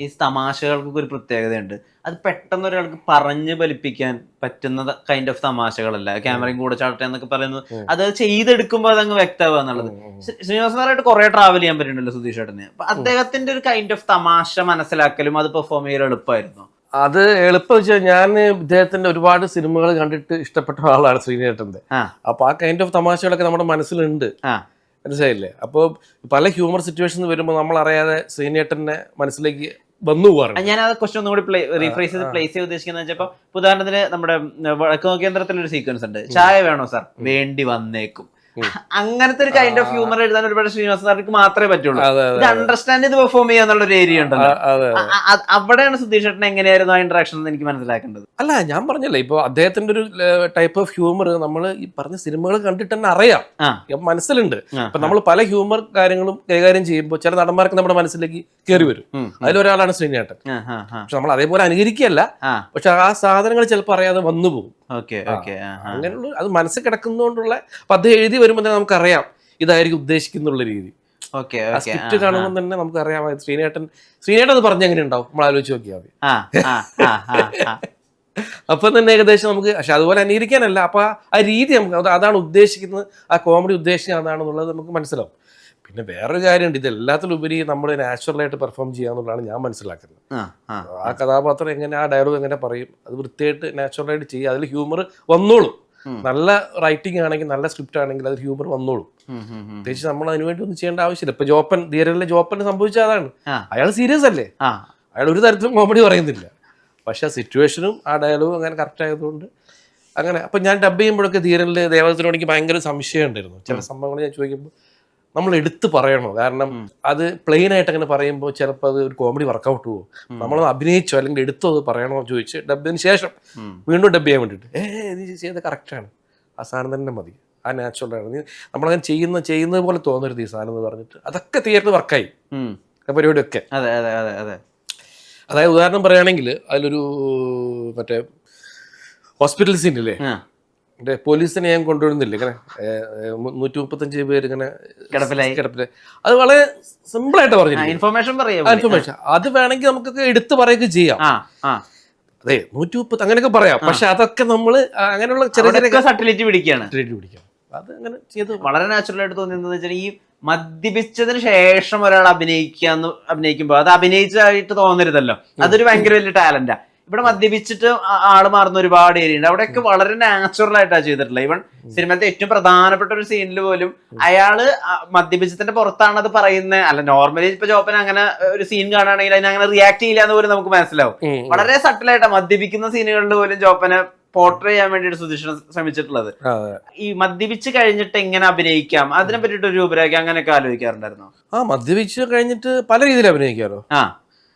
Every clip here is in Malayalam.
ഈ തമാശകൾക്കൊക്കെ ഒരു പ്രത്യേകതയുണ്ട്. അത് പെട്ടെന്ന് ഒരാൾക്ക് പറഞ്ഞു ഫലിപ്പിക്കാൻ പറ്റുന്ന കൈൻഡ് ഓഫ് തമാശകളല്ല. ക്യാമറയും കൂടെ ചാടട്ടെ എന്നൊക്കെ പറയുന്നത് അത് ചെയ്തെടുക്കുമ്പോൾ അതങ്ങ് വ്യക്തമാവുക എന്നുള്ളത്. ശ്രീ- ശ്രീനിവാസൻ സാറായിട്ട് കുറെ ട്രാവൽ ചെയ്യാൻ പറ്റുന്നുണ്ടല്ലോ സുധീഷ് ഏട്ടന്. അപ്പൊ അദ്ദേഹത്തിന്റെ ഒരു കൈൻഡ് ഓഫ് തമാശ മനസ്സിലാക്കലും അത് പെർഫോം ചെയ്യൽ എളുപ്പമായിരുന്നു. അത് എളുപ്പം വെച്ചാൽ ഞാൻ ഇദ്ദേഹത്തിന്റെ ഒരുപാട് സിനിമകൾ കണ്ടിട്ട് ഇഷ്ടപ്പെട്ട ആളാണ് ശ്രീനേട്ടന്റെ അപ്പൊ ആ കൈൻഡ് ഓഫ് തമാശകളൊക്കെ നമ്മുടെ മനസ്സിലുണ്ട്. മനസ്സിലായില്ലേ? അപ്പോൾ പല ഹ്യൂമർ സിറ്റുവേഷൻ വരുമ്പോൾ നമ്മൾ അറിയാതെ ശ്രീനേട്ടന്റെ മനസ്സിലേക്ക് വന്നു പോകാറുണ്ട് ഞാൻ ആ ക്വസ്റ്റൻ ഒന്നും കൂടി റീഫ്രേസ് ചെയ്ത് പ്ലേസ് ചെയ്ത് ഉദ്ദേശിക്കുന്നത് വെച്ചപ്പോ ഉദാഹരണത്തിന് നമ്മുടെ വഴക്ക് വടക്ക് കേന്ദ്രത്തിൽ ഒരു സീക്വൻസ് ഉണ്ട്. ചായ വേണോ സാർ വേണ്ടി വന്നേക്കും. അങ്ങനത്തെ ഒരു കൈൻഡ് ഓഫ് ഹ്യൂമർ എഴുതാൻ ഒരുപാട് ശ്രീനിവാസ സാർക്ക് മാത്രമേ പറ്റുള്ളൂ. ഇത് അണ്ടർസ്റ്റാൻഡ് ചെയ്ത് പെർഫോം ചെയ്യാന്നുള്ള ഒരു ഏരിയ ഉണ്ടല്ലോ. അവിടെയാണ് സുധീഷ് ചേട്ടൻ എങ്ങനെയായിരുന്നു ആ ഇന്ററാക്ഷൻ എന്ന് എനിക്ക് മനസ്സിലാക്കേണ്ടത്? അല്ല ഞാൻ പറഞ്ഞല്ലേ ഇപ്പൊ അദ്ദേഹത്തിന്റെ ഒരു ടൈപ്പ് ഓഫ് ഹ്യൂമർ നമ്മൾ ഈ പറഞ്ഞ സിനിമകൾ കണ്ടിട്ട് തന്നെ അറിയാം. മനസ്സിലുണ്ട്. അപ്പൊ നമ്മൾ പല ഹ്യൂമർ കാര്യങ്ങളും കൈകാര്യം ചെയ്യുമ്പോൾ ചില നടന്മാർക്ക് നമ്മുടെ മനസ്സിലേക്ക് കയറി വരും. അതിലൊരാളാണ് ശ്രീനേട്ടൻ. പക്ഷെ നമ്മൾ അതേപോലെ അനുകരിക്കുകയല്ല. പക്ഷെ ആ സാധനങ്ങൾ ചിലപ്പോൾ അറിയാതെ വന്നു പോകും. അങ്ങനെയുള്ള അത് മനസ്സിൽ കിടക്കുന്നതുകൊണ്ടുള്ള പദ്ധതി എഴുതി വരുമ്പോൾ തന്നെ നമുക്കറിയാം ഇതായിരിക്കും ഉദ്ദേശിക്കുന്നുള്ള രീതി. സ്ക്രിപ്റ്റ് കാണുമ്പോൾ തന്നെ നമുക്ക് അറിയാം ശ്രീനേട്ടൻ ശ്രീനേട്ടൻ അത് പറഞ്ഞ എങ്ങനെ ഉണ്ടാവും? നമ്മൾ ആലോചിച്ച് നോക്കിയാൽ മതി. അപ്പൊ തന്നെ ഏകദേശം നമുക്ക് പക്ഷെ അതുപോലെ അനുകരിക്കാനല്ല. അപ്പൊ ആ- ആ രീതി നമുക്ക് അതാണ് ഉദ്ദേശിക്കുന്നത്. ആ കോമഡി ഉദ്ദേശിക്കുന്നത് അതാണെന്നുള്ളത് നമുക്ക് മനസ്സിലാവും. പിന്നെ വേറൊരു കാര്യമുണ്ട്. ഇത് എല്ലാത്തിലും ഉപരി നമ്മൾ നാച്ചുറലായിട്ട് പെർഫോം ചെയ്യാന്നുള്ളതാണ് ഞാൻ മനസ്സിലാക്കുന്നത്. ആ കഥാപാത്രം എങ്ങനെ ആ ഡയലോഗ് എങ്ങനെ പറയും അത് വൃത്തിയായിട്ട് നാച്ചുറലായിട്ട് ചെയ്യുക അതിൽ ഹ്യൂമർ വന്നോളും. നല്ല റൈറ്റിംഗ് ആണെങ്കിൽ നല്ല സ്ക്രിപ്റ്റ് ആണെങ്കിൽ അതിൽ ഹ്യൂമർ വന്നോളും. പ്രത്യേകിച്ച് നമ്മൾ അതിനുവേണ്ടി ഒന്നും ചെയ്യേണ്ട ആവശ്യമില്ല. ഇപ്പൊ ജോപ്പൻ ധീരനിലെ ജോപ്പന് സംഭവിച്ച അതാണ്. അയാൾ സീരിയസ് അല്ലേ? അയാൾ ഒരു തരത്തിലും കോമഡി പറയുന്നില്ല. പക്ഷെ ആ സിറ്റുവേഷനും ആ ഡയലോഗും അങ്ങനെ കറക്റ്റ് ആയതുകൊണ്ട് അങ്ങനെ. അപ്പൊ ഞാൻ ഡബ് ചെയ്യുമ്പോഴൊക്കെ ധീരനിൽ ദേവതത്തിനോട് എനിക്ക് ഭയങ്കര സംശയം ഉണ്ടായിരുന്നു ചില സംഭവങ്ങൾ ഞാൻ ചോദിക്കുമ്പോൾ നമ്മൾ എടുത്ത് പറയണോ? കാരണം അത് പ്ലെയിൻ ആയിട്ട് അങ്ങനെ പറയുമ്പോൾ ചിലപ്പോൾ അത് ഒരു കോമഡി വർക്കൗട്ട് പോകും നമ്മൾ അഭിനയിച്ചോ അല്ലെങ്കിൽ എടുത്തോ അത് പറയണോ ചോദിച്ച് ഡബിന് ശേഷം വീണ്ടും ഡബ് ചെയ്യാൻ വേണ്ടിയിട്ട്. ഏ നീ ചെയ്ത് കറക്റ്റാണ്. ആ സാധനം തന്നെ മതി. ആ നാച്ചുറലാണ് നീ നമ്മളങ്ങനെ ചെയ്യുന്ന ചെയ്യുന്നത് പോലെ തോന്നരുത് ഈ സാധനം എന്ന് പറഞ്ഞിട്ട്. അതൊക്കെ തിയേറ്ററിൽ വർക്കായി പരിപാടിയൊക്കെ. അതെ അതെ അതെ അതെ. അതായത് ഉദാഹരണം പറയുകയാണെങ്കിൽ അതിലൊരു മറ്റേ ഹോസ്പിറ്റൽ സീനില്ലേ ആ. മറ്റേ പോലീസിനെ ഞാൻ കൊണ്ടുവരുന്നില്ല. ഇങ്ങനെ നൂറ്റി മുപ്പത്തഞ്ച് പേര് ഇങ്ങനെ കിടപ്പിലായി. കിടപ്പിലായി. അത് വളരെ സിമ്പിൾ ആയിട്ട് പറഞ്ഞു ഇൻഫർമേഷൻ പറയാം ഇൻഫർമേഷൻ അത് വേണമെങ്കിൽ നമുക്കൊക്കെ എടുത്തു പറയുകയൊക്കെ ചെയ്യാം. അതെ നൂറ്റി മുപ്പത്തി അങ്ങനെയൊക്കെ പറയാം. പക്ഷെ അതൊക്കെ നമ്മൾ അങ്ങനെയുള്ള ചെറിയ ചെറിയ സട്ടിലിറ്റി പിടിക്കുകയാണ്. പിടിക്കാം. അത് അങ്ങനെ ചെയ്ത് വളരെ നാച്ചുറൽ ആയിട്ട് തോന്നിയെന്ന് വെച്ചാൽ ഈ മദ്യപിച്ചതിന് ശേഷം ഒരാൾ അഭിനയിക്കാന്ന് അഭിനയിക്കുമ്പോൾ അത് അഭിനയിച്ചതായിട്ട് തോന്നരുതല്ലോ. അതൊരു ഭയങ്കര വലിയ ടാലന്റാ ഇവിടെ മദ്യപിച്ചിട്ട് ആൾ മാറുന്ന ഒരുപാട് ഏരിയ ഉണ്ട്. അവിടെയൊക്കെ വളരെ നാച്ചുറൽ ആയിട്ടാണ് ചെയ്തിട്ടുള്ളത്. ഇവൻ സിനിമത്തെ ഏറ്റവും പ്രധാനപ്പെട്ട ഒരു സീനിൽ പോലും അയാൾ മദ്യപിച്ചത്തിന്റെ മദ്യപിച്ചതിന്റെ പുറത്താണ് അത് പറയുന്നത് അല്ല നോർമലി ഇപ്പൊ ജോപ്പൻ അങ്ങനെ ഒരു സീൻ കാണുകയാണെങ്കിൽ അതിന് അങ്ങനെ റിയാക്ട് ചെയ്യില്ല എന്ന് പോലും നമുക്ക് മനസ്സിലാവും. വളരെ സട്ടിലായിട്ടാ മദ്യപിക്കുന്ന സീനുകളിൽ പോലും ജോപ്പനെ പോർട്രേ ചെയ്യാൻ വേണ്ടിയിട്ട് സുധീഷ് ശ്രമിച്ചിട്ടുള്ളത്. ഈ മദ്യപിച്ച് കഴിഞ്ഞിട്ട് എങ്ങനെ അഭിനയിക്കാം? അതിനെ പറ്റിട്ട് ഒരു രൂപരേഖ അങ്ങനെയൊക്കെ ആലോചിക്കാറുണ്ടായിരുന്നു? ആ മദ്യപിച്ച് കഴിഞ്ഞിട്ട് പല രീതിയിൽ അഭിനയിക്കാലോ. ആ.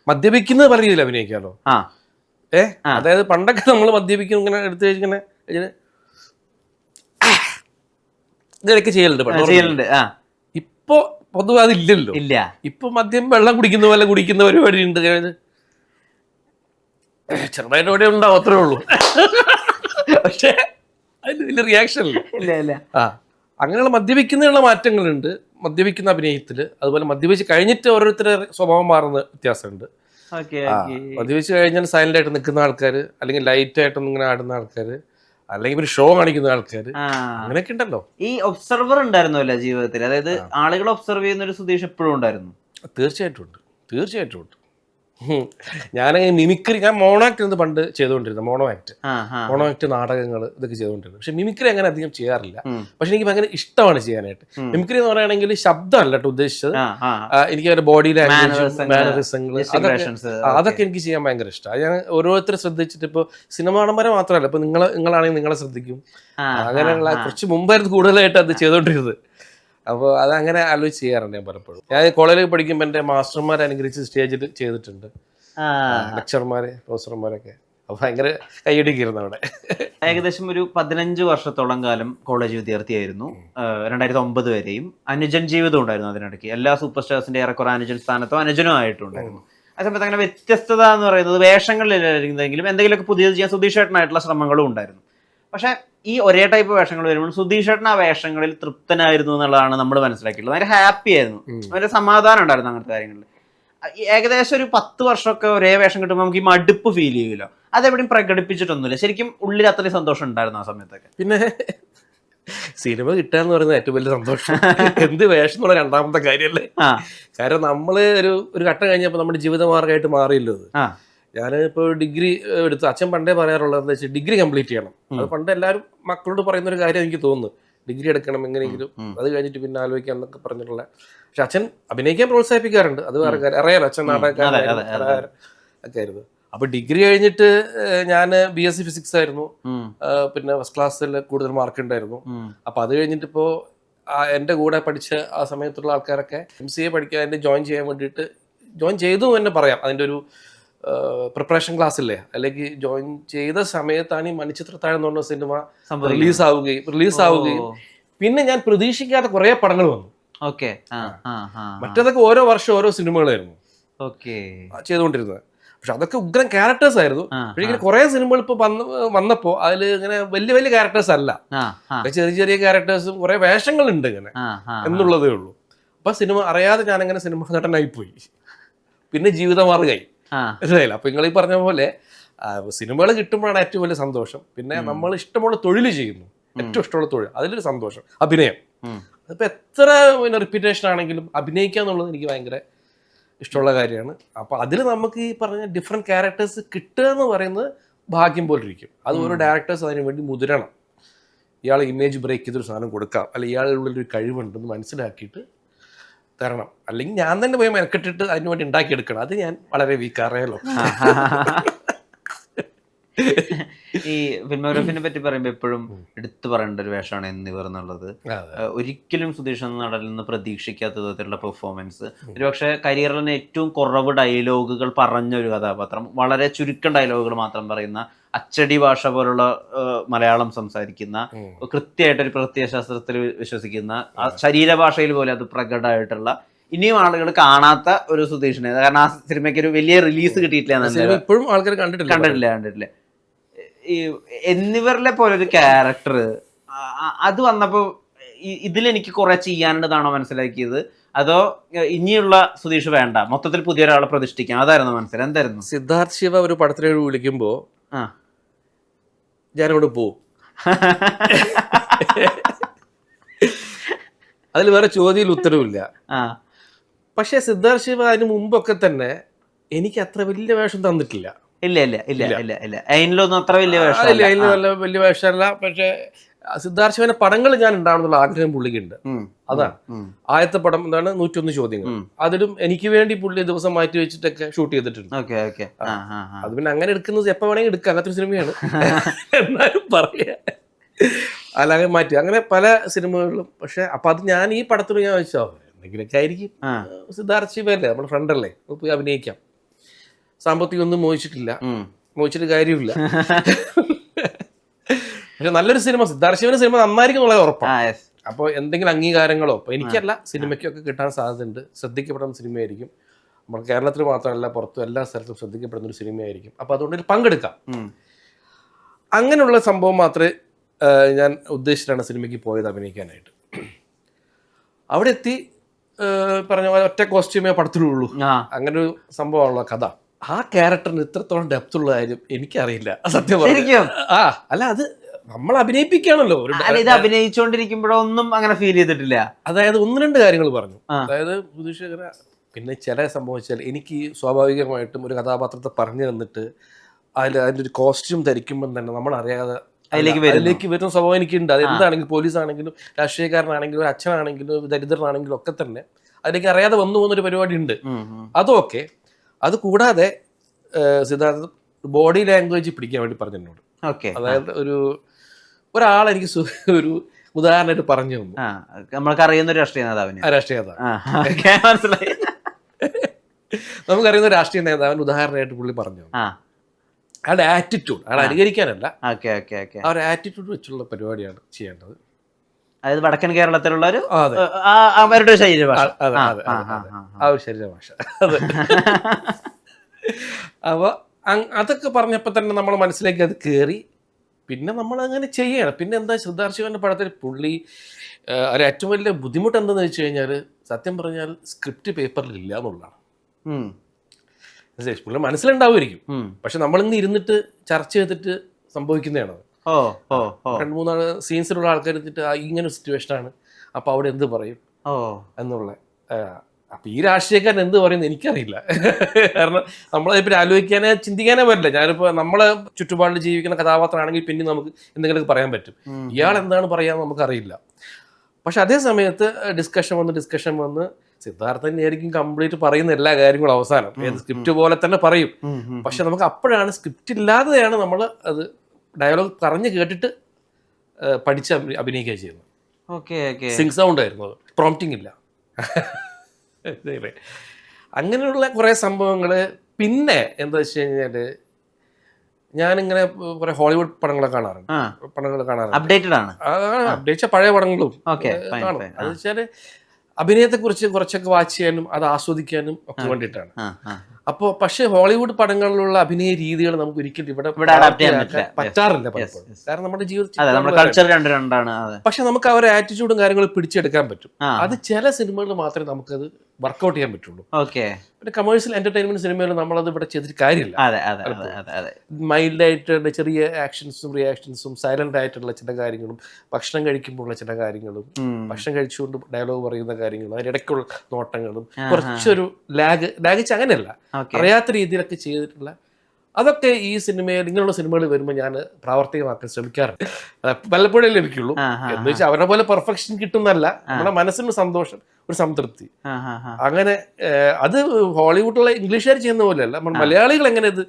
മദ്യപിക്കുന്നത് പല രീതിയിൽ അഭിനയിക്കാലോ. ആ. ഏ? അതായത് പണ്ടൊക്കെ നമ്മൾ മദ്യപിക്കും ഇങ്ങനെ എടുത്തു ഇങ്ങനെ. ഇങ്ങനെയൊക്കെ ചെയ്യലുണ്ട് ചെയ്യലുണ്ട് ഇപ്പൊ പൊതുവെ അതില്ലല്ലോ. ഇല്ല. ഇപ്പൊ മദ്യം വെള്ളം കുടിക്കുന്ന പോലെ കുടിക്കുന്ന പരിപാടി ഉണ്ട് ചെറുതായിട്ട് ഇവിടെ ഉണ്ടാവും അത്രേ ഉള്ളൂ. പക്ഷേ അതിന് വലിയ റിയാക്ഷൻ ഇല്ല. ആ. അങ്ങനെയുള്ള മദ്യപിക്കുന്നതിനുള്ള മാറ്റങ്ങളുണ്ട്. മദ്യപിക്കുന്ന അഭിനയത്തിൽ അതുപോലെ മദ്യപിച്ച് കഴിഞ്ഞിട്ട് ഓരോരുത്തരുടെ സ്വഭാവം മാറുന്ന വ്യത്യാസമുണ്ട്. മദ്യപിച്ച് കഴിഞ്ഞാൽ സൈലന്റ് ആയിട്ട് നിൽക്കുന്ന ആൾക്കാർ അല്ലെങ്കിൽ ലൈറ്റ് ആയിട്ട് ഇങ്ങനെ ആടുന്ന ആൾക്കാർ അല്ലെങ്കിൽ ഒരു ഷോ കാണിക്കുന്ന ആൾക്കാർ അങ്ങനെയൊക്കെ ഉണ്ടല്ലോ. ഈ ഒബ്സർവർ ഉണ്ടായിരുന്നല്ലോ ജീവിതത്തിൽ? അതായത് ആളുകൾ ഒബ്സർവ് ചെയ്യുന്ന ഒരു സുതീഷ് എപ്പോഴും ഉണ്ടായിരുന്നു? തീർച്ചയായിട്ടും ഉണ്ട്. തീർച്ചയായിട്ടും ഉണ്ട്. ഞാൻ മിമിക്രി ഞാൻ മോണോ ആക്ട് എന്ന് പണ്ട് ചെയ്തുകൊണ്ടിരുന്നത് മോണോ ആക്ട്. മോണോ ആക്ട് നാടകങ്ങൾ ഇതൊക്കെ ചെയ്തുകൊണ്ടിരുന്നു പക്ഷെ മിമിക്രി അങ്ങനെ അധികം ചെയ്യാറില്ല. പക്ഷെ എനിക്ക് ഭയങ്കര ഇഷ്ടമാണ് ചെയ്യാനായിട്ട്. മിമിക്രി എന്ന് പറയുകയാണെങ്കിൽ ശബ്ദമല്ല കേട്ടോ ഉദ്ദേശിച്ചത്. എനിക്ക് അവരുടെ ബോഡി ലാംഗ്വേജ് മാനറിസങ്ങൾ അതൊക്കെ എനിക്ക് ചെയ്യാൻ ഭയങ്കര ഇഷ്ടമാണ് ഞാൻ ഓരോരുത്തരെ ശ്രദ്ധിച്ചിട്ട് ഇപ്പോൾ സിനിമ നടന്മാരെ മാത്രമല്ല ഇപ്പൊ നിങ്ങൾ നിങ്ങളാണെങ്കിൽ നിങ്ങളെ ശ്രദ്ധിക്കും. അങ്ങനെയുള്ള. കുറച്ച് മുമ്പായിരുന്നു കൂടുതലായിട്ട് അത് ചെയ്തോണ്ടിരുന്നത്. അപ്പോൾ അതങ്ങനെ ആലോചിച്ച് ചെയ്യാറുണ്ട് ഞാൻ പലപ്പോഴും. ഞാൻ കോളേജിൽ പഠിക്കുമ്പോൾ എന്റെ മാസ്റ്റർമാരെ അനുഗ്രഹിച്ച് സ്റ്റേജിൽ ചെയ്തിട്ടുണ്ട്. ആ. ലെക്ചർമാരെ പ്രൊഫസർമാരൊക്കെ അപ്പോൾ ഭയങ്കര കൈയടിക്കിരുന്നു അവിടെ. ഏകദേശം ഒരു പതിനഞ്ച് വർഷത്തോളം കാലം കോളേജ് വിദ്യാർത്ഥിയായിരുന്നു. രണ്ടായിരത്തി ഒമ്പത് വരെയും. അനുജൻ ജീവിതം ഉണ്ടായിരുന്നു അതിനിടയ്ക്ക്. എല്ലാ സൂപ്പർ സ്റ്റാർസിന്റെ ഏറെക്കുറെ അനുജൻ സ്ഥാനത്തോ അനുജനോ ആയിട്ടുണ്ടായിരുന്നു. ആ സമയത്ത് അങ്ങനെ വ്യത്യസ്തത എന്ന് പറയുന്നത് വേഷങ്ങളിലായിരുന്നെങ്കിലും എന്തെങ്കിലുമൊക്കെ പുതിയത് ചെയ്യാൻ സുധീഷേട്ടനായിട്ടുള്ള ശ്രമങ്ങളും ഉണ്ടായിരുന്നു. പക്ഷെ ഈ ഒരേ ടൈപ്പ് വേഷങ്ങൾ വരുമ്പോൾ സുധീഷേട്ടൻ ആ വേഷങ്ങളിൽ തൃപ്തനായിരുന്നു എന്നുള്ളതാണ് നമ്മൾ മനസ്സിലാക്കിയിട്ടുള്ളത്. ഭയങ്കര ഹാപ്പി ആയിരുന്നു. ഭയങ്കര സമാധാനം ഉണ്ടായിരുന്നു അങ്ങനത്തെ കാര്യങ്ങളിൽ. ഏകദേശം ഒരു പത്ത് വർഷമൊക്കെ ഒരേ വേഷം കിട്ടുമ്പോൾ നമുക്ക് ഈ മടുപ്പ് ഫീൽ ചെയ്യുമല്ലോ അതെവിടെയും പ്രകടിപ്പിച്ചിട്ടൊന്നുമില്ല. ശരിക്കും ഉള്ളിൽ അത്രയും സന്തോഷം ഉണ്ടായിരുന്നു ആ സമയത്തൊക്കെ. പിന്നെ സിനിമ കിട്ടുക എന്ന് പറയുന്നത് ഏറ്റവും വലിയ സന്തോഷം. എന്ത് വേഷം എന്നുള്ള രണ്ടാമത്തെ കാര്യമല്ലേ? കാരണം നമ്മൾ ഒരു ഒരു ഘട്ടം കഴിഞ്ഞപ്പോൾ നമ്മുടെ ജീവിതമാർഗമായിട്ട് മാറിയല്ലോ ഞാൻ ഇപ്പോൾ ഡിഗ്രി എടുത്തു. അച്ഛൻ പണ്ടേ പറയാറുള്ളത് എന്താ വെച്ചാൽ ഡിഗ്രി കംപ്ലീറ്റ് ചെയ്യണം. അത് പണ്ട് എല്ലാവരും മക്കളോട് പറയുന്ന ഒരു കാര്യം എനിക്ക് തോന്നുന്നു. ഡിഗ്രി എടുക്കണം എങ്ങനെയെങ്കിലും. അത് കഴിഞ്ഞിട്ട് പിന്നെ ആലോചിക്കാം എന്നൊക്കെ പറഞ്ഞിട്ടുള്ള. പക്ഷെ അച്ഛൻ അഭിനയിക്കാൻ പ്രോത്സാഹിപ്പിക്കാറുണ്ട്. അത് വേറെ കാര്യം. അറിയാലോ അച്ഛൻ. നാടകക്കാരൻ ഒക്കെ ആയിരുന്നു. അപ്പൊ ഡിഗ്രി കഴിഞ്ഞിട്ട് ഞാൻ ബി എസ് സി ഫിസിക്സ് ആയിരുന്നു. പിന്നെ ഫസ്റ്റ് ക്ലാസ്സിൽ കൂടുതൽ മാർക്ക് ഉണ്ടായിരുന്നു. അപ്പൊ അത് കഴിഞ്ഞിട്ട് ഇപ്പോ എന്റെ കൂടെ പഠിച്ച ആ സമയത്തുള്ള ആൾക്കാരൊക്കെ എം സി എ പഠിക്കാൻ ജോയിൻ ചെയ്യാൻ വേണ്ടിയിട്ട് ജോയിൻ ചെയ്തു എന്ന് പറയാം. അതിന്റെ ഒരു പ്രിപ്പറേഷൻ ക്ലാസ് ഇല്ലേ? അല്ലെങ്കിൽ ജോയിൻ ചെയ്ത സമയത്താണ് ഈ മണിച്ചിത്രത്താഴം എന്ന് പറഞ്ഞ സിനിമ റിലീസ് ആവുകയും റിലീസ് ആവുകയും. പിന്നെ ഞാൻ പ്രതീക്ഷിക്കാത്ത കുറെ പടങ്ങൾ വന്നു. ഓക്കെ. മറ്റേതൊക്കെ ഓരോ വർഷം ഓരോ സിനിമകളായിരുന്നു. ഓക്കെ. ചെയ്തുകൊണ്ടിരുന്നത്. പക്ഷെ അതൊക്കെ ഉഗ്രം ക്യാരക്ടേഴ്സ് ആയിരുന്നു. പിന്നെ പക്ഷേ ഇങ്ങനെ കുറെ സിനിമകൾ ഇപ്പൊ വന്ന് വന്നപ്പോ അതിൽ ഇങ്ങനെ വലിയ വലിയ ക്യാരക്ടേഴ്സ് അല്ല. ചെറിയ ചെറിയ ക്യാരക്ടേഴ്സും കുറെ വേഷങ്ങളുണ്ട് ഇങ്ങനെ. എന്നുള്ളതേ ഉള്ളൂ. അപ്പൊ സിനിമ അറിയാതെ ഞാൻ അങ്ങനെ സിനിമ നടനായി പോയി. പിന്നെ ജീവിതമാർഗായി. ആ മനസ്സിലായില്ല? അപ്പൊ നിങ്ങൾ ഈ പറഞ്ഞ പോലെ സിനിമകൾ കിട്ടുമ്പോഴാണ് ഏറ്റവും വലിയ സന്തോഷം. പിന്നെ നമ്മൾ ഇഷ്ടമുള്ള തൊഴിൽ ചെയ്യുന്നു. ഏറ്റവും ഇഷ്ടമുള്ള തൊഴിൽ അതിലൊരു സന്തോഷം. അഭിനയം. അതിപ്പോ എത്ര പിന്നെ റിപ്പീറ്റേഷൻ ആണെങ്കിലും അഭിനയിക്കുക എന്നുള്ളത് എനിക്ക് ഭയങ്കര ഇഷ്ടമുള്ള കാര്യമാണ്. അപ്പൊ അതിൽ നമുക്ക് ഈ പറഞ്ഞ ഡിഫറെന്റ് ക്യാരക്ടേഴ്സ് കിട്ടുക എന്ന് പറയുന്നത് ഭാഗ്യം പോലെ ഇരിക്കും. അത് ഓരോ ഡയറക്ടേഴ്സ് അതിന് വേണ്ടി മുതിരണം. ഇയാൾ ഇമേജ് ബ്രേക്ക് ചെയ്തൊരു സാധനം കൊടുക്കാം. അല്ലെങ്കിൽ ഇയാളുള്ളൊരു കഴിവുണ്ടെന്ന് മനസ്സിലാക്കിയിട്ട് തരണം. അല്ലെങ്കിൽ ഞാൻ തന്നെ പോയി മെനക്കെട്ടിട്ട് അതിന് വേണ്ടി ഉണ്ടാക്കിയെടുക്കണം. അത് ഞാൻ വളരെ വീക്കാറേലോ ഈ ഫിലിമോഗ്രാഫിനെ പറ്റി പറയുമ്പോൾ എപ്പോഴും എടുത്തു പറയേണ്ട ഒരു വേഷമാണ് എന്നിവർ എന്നുള്ളത്. ഒരിക്കലും സുധീഷ് എന്ന നടനിൽ നിന്ന് പ്രതീക്ഷിക്കാത്ത വിധത്തിലുള്ള പെർഫോമൻസ് ഒരുപക്ഷെ കരിയറിൽ തന്നെ ഏറ്റവും കുറവ് ഡയലോഗുകൾ പറഞ്ഞ ഒരു കഥാപാത്രം വളരെ ചുരുക്കം ഡയലോഗുകൾ മാത്രം പറയുന്ന അച്ചടി ഭാഷ പോലുള്ള മലയാളം സംസാരിക്കുന്ന. കൃത്യമായിട്ട് ഒരു പ്രത്യയശാസ്ത്രത്തിൽ വിശ്വസിക്കുന്ന ശരീരഭാഷയിൽ പോലെ അത് പ്രകടമായിട്ടുള്ള ഇനിയും ആളുകൾ കാണാത്ത ഒരു സുധീഷിനെ. കാരണം ആ സിനിമയ്ക്ക് ഒരു വലിയ റിലീസ് കിട്ടിയിട്ടില്ല ഇപ്പോഴും ആൾക്കാർ കണ്ടിട്ടില്ല. കണ്ടിട്ടില്ല കണ്ടിട്ടില്ല. ഈ എന്നിവരിലെ പോലെ ഒരു ക്യാരക്ടർ അത് വന്നപ്പോ ഇ- ഇതിലെനിക്ക് കുറെ ചെയ്യാനുള്ളതാണോ മനസ്സിലാക്കിയത്? അതോ ഇനിയുള്ള സുധീഷ് വേണ്ട. മൊത്തത്തിൽ പുതിയ ഒരാളെ പ്രതിഷ്ഠിക്കാം. അതായിരുന്നു മനസ്സിലായി എന്തായിരുന്നു? സിദ്ധാർത്ഥ് ശിവ ഒരു പടത്തിലേക്ക് വിളിക്കുമ്പോ ആ. ഞാനവിടെ പോവും. അതിൽ വേറെ ചോദ്യയിൽ ഉത്തരവില്ല ആ. പക്ഷേ സിദ്ധാർത്ഥ ശിവ അതിന് മുമ്പൊക്കെ തന്നെ എനിക്ക് അത്ര വലിയ വേഷം തന്നിട്ടില്ല. ഇല്ല ഇല്ല ഇല്ല ഇല്ല. ഇല്ല അതിലൊന്നും അത്ര വലിയ വേഷം ഇല്ല നല്ല വലിയ വേഷമല്ല. പക്ഷേ സിദ്ധാർത്ഥ് ശിവന്റെ പടങ്ങൾ ഞാൻ ഉണ്ടാവണമെന്നുള്ള ആഗ്രഹം പുള്ളിക്കുണ്ട്. അതാണ്. ആദ്യത്തെ പടം എന്താണ്? നൂറ്റൊന്ന് ചോദ്യങ്ങൾ. അതിലും എനിക്ക് വേണ്ടി പുള്ളി ദിവസം മാറ്റി വെച്ചിട്ടൊക്കെ ഷൂട്ട് ചെയ്തിട്ടുണ്ട്. അത് പിന്നെ അങ്ങനെ എടുക്കുന്നത് എപ്പോ വേണമെങ്കിൽ എടുക്കാം. അങ്ങനത്തെ ഒരു സിനിമയാണ്. എന്നാലും പറയാ. അല്ലാതെ മാറ്റി. അങ്ങനെ പല സിനിമകളിലും. പക്ഷെ അപ്പൊ അത് ഞാൻ ഈ പടത്തിൽ ഞാൻ വെച്ചോ എന്തെങ്കിലുമൊക്കെ ആയിരിക്കും. സിദ്ധാർത്ഥ ശിവല്ലേ നമ്മുടെ ഫ്രണ്ട് അല്ലേ? പോയി അഭിനയിക്കാം. സാമ്പത്തികം ഒന്നും മോഹിച്ചിട്ടില്ല. മോഹിച്ചിട്ട് കാര്യമില്ല. പക്ഷെ നല്ലൊരു സിനിമ സിദ്ധാർശിവന് സിനിമ നന്നായിരിക്കും എന്നുള്ളത് ഉറപ്പാണ് അപ്പോൾ എന്തെങ്കിലും അംഗീകാരങ്ങളോ ഇപ്പോൾ എനിക്കല്ല സിനിമയ്ക്കൊക്കെ കിട്ടാൻ സാധ്യതയുണ്ട്. ശ്രദ്ധിക്കപ്പെടുന്ന സിനിമയായിരിക്കും. നമ്മൾ കേരളത്തിൽ മാത്രമല്ല പുറത്തും എല്ലാ സ്ഥലത്തും ശ്രദ്ധിക്കപ്പെടുന്ന ഒരു സിനിമയായിരിക്കും. അപ്പോൾ അതുകൊണ്ട് പങ്കെടുക്കാം. അങ്ങനെയുള്ള സംഭവം മാത്രമേ ഞാൻ ഉദ്ദേശിച്ചിട്ടാണ് സിനിമയ്ക്ക് പോയത് അഭിനയിക്കാനായിട്ട്. അവിടെ എത്തി പറഞ്ഞ പോലെ ഒറ്റ കോസ്റ്റ്യൂമേ പടത്തിലുള്ളൂ. അങ്ങനെ ഒരു സംഭവമാണല്ലോ കഥ. ആ ക്യാരക്ടറിന് ഇത്രത്തോളം ഡെപ്ത് ഉള്ള കാര്യം എനിക്കറിയില്ല. സത്യം ആ അല്ല അത് നമ്മൾ അഭിനയിപ്പിക്കുകയാണല്ലോ. ഇത് അല്ല ഒന്നും അങ്ങനെ ഫീൽ ചെയ്തിട്ടില്ല. അതായത് ഒന്ന് രണ്ട് കാര്യങ്ങൾ പറഞ്ഞു. അതായത് പുതുശേഖര പിന്നെ ചില സംഭവിച്ചാൽ എനിക്ക് സ്വാഭാവികമായിട്ടും ഒരു കഥാപാത്രത്തെ പറഞ്ഞു തന്നിട്ട് അതിൽ അതിന്റെ ഒരു കോസ്റ്റ്യൂം ധരിക്കുമ്പോൾ തന്നെ നമ്മൾ അറിയാതെ അതിലേക്ക് വരുന്നു. അതിലേക്ക് വരുന്ന സ്വഭാവം എനിക്കുണ്ട്. അത് എന്താണെങ്കിലും പോലീസ് ആണെങ്കിലും രാഷ്ട്രീയക്കാരനാണെങ്കിലും ഒരു അച്ഛനാണെങ്കിലും ദരിദ്രനാണെങ്കിലും ഒക്കെ തന്നെ അതിലേക്ക് അറിയാതെ വന്നു പോകുന്ന ഒരു പരിപാടി ഉണ്ട്. അതൊക്കെ അത് കൂടാതെ സിദ്ധാർത്ഥ ബോഡി ലാംഗ്വേജ് പിടിക്കാൻ വേണ്ടി പറഞ്ഞു എന്നോട് ഓക്കെ അതായത് ഒരു ഒരാൾ എനിക്ക് സു- ഒരു ഉദാഹരണമായിട്ട് പറഞ്ഞു തന്നു. നമ്മൾക്ക് അറിയുന്ന ഒരു രാഷ്ട്രീയ നേതാവിന്. രാഷ്ട്രീയ നേതാവ്. മനസ്സിലായി. നമുക്കറിയുന്ന രാഷ്ട്രീയ നേതാവിന് ഉദാഹരണമായിട്ട് പുള്ളി പറഞ്ഞു അയാളുടെ ആറ്റിറ്റ്യൂഡ് അയാൾ അനുകരിക്കാനല്ല അവരുടെ ആറ്റിറ്റ്യൂഡ് വെച്ചുള്ള പരിപാടിയാണ് ചെയ്യേണ്ടത്. അതായത് വടക്കൻ കേരളത്തിലുള്ള ഒരു അവരുടെ ശരീരഭാഷ. ആ, ഒരു ശരീരഭാഷ. അപ്പൊ അതൊക്കെ പറഞ്ഞപ്പോ തന്നെ നമ്മൾ മനസ്സിലേക്ക് അത് കയറി പിന്നെ നമ്മൾ അങ്ങനെ ചെയ്യണം. പിന്നെ എന്താ സിദ്ധാർത്ഥ ശിവന്റെ പടത്തിൽ പുള്ളി ഒരു ഏറ്റവും വലിയ ബുദ്ധിമുട്ട് എന്താണെന്ന് വെച്ച് കഴിഞ്ഞാൽ സത്യം പറഞ്ഞാൽ സ്ക്രിപ്റ്റ് പേപ്പറിൽ ഇല്ല എന്നുള്ളതാണ്? പുള്ളി മനസ്സിലുണ്ടാവുമായിരിക്കും. പക്ഷെ നമ്മളിന്ന് ഇരുന്നിട്ട് ചർച്ച ചെയ്തിട്ട് സംഭവിക്കുന്നതാണ് രണ്ട് മൂന്നാൽ സീൻസിലുള്ള ആൾക്കാർ ഇരുന്നിട്ട് ഇങ്ങനെ സിറ്റുവേഷൻ ആണ്. അപ്പൊ അവിടെ എന്ത് പറയും? എന്നുള്ള ആ, അപ്പൊ ഈ രാഷ്ട്രീയക്കാരൻ എന്ത് പറയുന്നത് എനിക്കറിയില്ല. കാരണം നമ്മളതിപ്പോ ആലോചിക്കാനേ ചിന്തിക്കാനേ പറ്റില്ല. ഞാനിപ്പോ നമ്മളെ ചുറ്റുപാടിൽ ജീവിക്കുന്ന കഥാപാത്രമാണെങ്കിൽ പിന്നെ നമുക്ക് എന്തെങ്കിലുമൊക്കെ പറയാൻ പറ്റും. ഇയാൾ എന്താണ് പറയാന്ന് നമുക്കറിയില്ല. പക്ഷെ അതേ സമയത്ത് ഡിസ്കഷൻ വന്ന് ഡിസ്കഷൻ വന്ന് സിദ്ധാർത്ഥൻ ആയിരിക്കും കംപ്ലീറ്റ് പറയുന്ന എല്ലാ കാര്യങ്ങളും അവസാനം. ഏത് സ്ക്രിപ്റ്റ് പോലെ തന്നെ പറയും. പക്ഷെ നമുക്ക് അപ്പോഴാണ് സ്ക്രിപ്റ്റ് ഇല്ലാതെയാണ് നമ്മൾ അത് ഡയലോഗ് പറഞ്ഞു കേട്ടിട്ട് പഠിച്ച് അഭി- അഭിനയിക്കുക ചെയ്യുന്നത്. സിംഗ് സൗണ്ട് ആയിരുന്നു അത്. പ്രോംപ്റ്റിംഗ് ഇല്ല. അങ്ങനെയുള്ള കുറേ സംഭവങ്ങൾ പിന്നെ എന്താ വെച്ച് കഴിഞ്ഞാൽ ഞാനിങ്ങനെ കുറെ ഹോളിവുഡ് പടങ്ങളൊക്കെ കാണാറുണ്ട്. പടങ്ങൾ കാണാറുണ്ട്. അപ്ഡേറ്റഡ് ആണ്. അപ്ഡേറ്റ് പഴയ പടങ്ങളും. കാണും. അത് വെച്ചാൽ അഭിനയത്തെക്കുറിച്ച് കുറച്ചൊക്കെ വാച്ച് ചെയ്യാനും അത് ആസ്വദിക്കാനും ഒക്കെ വേണ്ടിയിട്ടാണ്. അപ്പോൾ പക്ഷേ ഹോളിവുഡ് പടങ്ങളിലുള്ള അഭിനയ രീതികൾ നമുക്ക് ഒരിക്കലും ഇവിടെ. പറ്റാറില്ല. കാരണം നമ്മുടെ ജീവിതത്തിൽ പക്ഷെ നമുക്ക് അവരുടെ ആറ്റിറ്റ്യൂഡും കാര്യങ്ങളും പിടിച്ചെടുക്കാൻ പറ്റും. അത് ചില സിനിമകളിൽ മാത്രമേ നമുക്കത് വർക്കൗട്ട് ചെയ്യാൻ പറ്റുള്ളൂ. ഓക്കെ. പിന്നെ കമേഴ്സ്യൽ എന്റർടൈൻമെന്റ് സിനിമയിൽ നമ്മളത് ഇവിടെ ചെയ്തിട്ട് കാര്യമില്ല. മൈൽഡ് ആയിട്ടുള്ള ചെറിയ ആക്ഷൻസും റിയാക്ഷൻസും സൈലന്റ് ആയിട്ടുള്ള ചില കാര്യങ്ങളും ഭക്ഷണം കഴിക്കുമ്പോഴുള്ള ചില കാര്യങ്ങളും. ഭക്ഷണം കഴിച്ചുകൊണ്ട് ഡയലോഗ് പറയുന്ന കാര്യങ്ങളും അതിനിടയ്ക്കുള്ള നോട്ടങ്ങളും കുറച്ചൊരു ലാഗ് ലാഗ് അങ്ങനെയല്ല. അറിയാത്ത രീതിയിലൊക്കെ ചെയ്തിട്ടുള്ള അതൊക്കെ ഈ സിനിമയിൽ ഇങ്ങനെയുള്ള സിനിമകൾ വരുമ്പോൾ ഞാൻ പ്രാവർത്തികമാക്കാൻ ശ്രമിക്കാറുണ്ട്. പലപ്പോഴേ വല്ലപ്പോഴേ ലഭിക്കുള്ളൂ. എന്ന് വെച്ചാൽ അവരെ പോലെ പെർഫെക്ഷൻ കിട്ടുന്നല്ല നമ്മുടെ മനസ്സിന് സന്തോഷം ഒരു സംതൃപ്തി. അങ്ങനെ അത് ഹോളിവുഡിലുള്ള ഇംഗ്ലീഷുകാർ ചെയ്യുന്ന പോലെയല്ല. നമ്മൾ മലയാളികൾ എങ്ങനെ ഇത്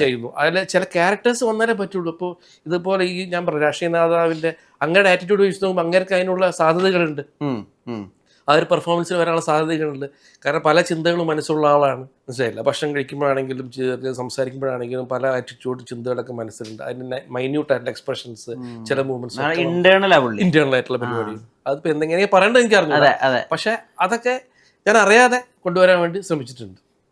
ചെയ്യുന്നു? അതിൽ ചില ക്യാരക്ടേഴ്സ് വന്നാലേ പറ്റുള്ളൂ. ഇപ്പോൾ ഇതുപോലെ ഈ ഞാൻ പറഞ്ഞു രാഷ്ട്രീയ നേതാവിന്റെ അങ്ങയുടെ ആറ്റിറ്റ്യൂഡ് വെച്ച് നോക്കുമ്പോൾ അങ്ങേർക്ക് അതിനുള്ള സാധ്യതകളുണ്ട്. ആ ഒരു പെർഫോമൻസിൽ വരാനുള്ള സാധ്യതകളുണ്ട്. കാരണം പല ചിന്തകളും മനസ്സുള്ള ആളാണ്. മനസ്സിലായില്ല? ഭക്ഷണം കഴിക്കുമ്പോഴാണെങ്കിലും സംസാരിക്കുമ്പോഴാണെങ്കിലും പല ആറ്റിറ്റ്യൂഡ് ചിന്തകളൊക്കെ മനസ്സിലുണ്ട്. അതിന് മൈന്യൂട്ട് ആയിട്ടുള്ള എക്സ്പ്രഷൻസ് ചില മൂവ്മെന്റ്സ് ഇന്റേണൽ ഇന്റേണൽ ആയിട്ടുള്ള പരിപാടി. അതിപ്പോ എന്തെങ്ങനെ പറയേണ്ടത് എനിക്ക് അറിഞ്ഞു പക്ഷെ അതൊക്കെ ഞാൻ അറിയാതെ കൊണ്ടുവരാൻ വേണ്ടി ശ്രമിച്ചിട്ടുണ്ട്.